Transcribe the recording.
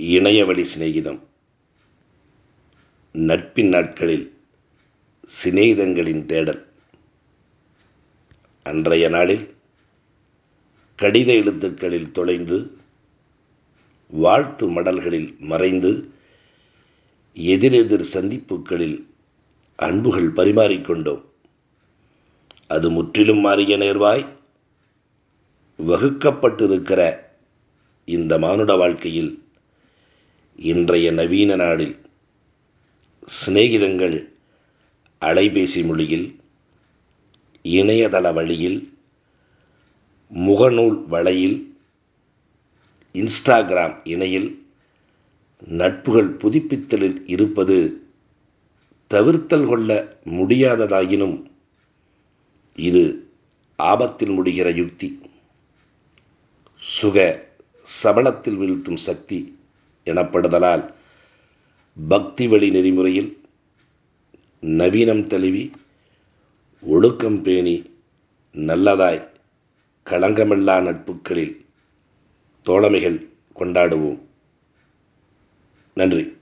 இணையவழி சிநேகிதம். நட்பின் நாட்களில் சிநேகிதங்களின் தேடல். அன்றைய நாளில் கடித எழுத்துக்களில் தொலைந்து வாழ்த்து மடல்களில் மறைந்து எதிரெதிர் சந்திப்புகளில் அன்புகள் பரிமாறிக்கொண்டோம் அது முற்றிலும் மாறிய நேர்வாய் வகுக்கப்பட்டிருக்கிற இந்த மானுட வாழ்க்கையில் இன்றைய நவீன நாளில் சிநேகிதங்கள் அலைபேசி மொழியில் இணையதள வழியில் முகநூல் வலையில் இன்ஸ்டாகிராம் இணையில் நட்புகள் புதுப்பித்தலில் இருப்பது தவிர்த்தல் கொள்ள முடியாததாயினும் இது ஆபத்தில் முடிகிற யுக்தி. சுக சபலத்தில் வீழ்த்தும் சக்தி. எனப்படுதலால் பக்தி வழி நெறிமுறையில் நவீனம் தழுவி ஒழுக்கம் பேணி நல்லதாய் களங்கமில்லா நட்புகளில் தோழமைகள் கொண்டாடுவோம். நன்றி.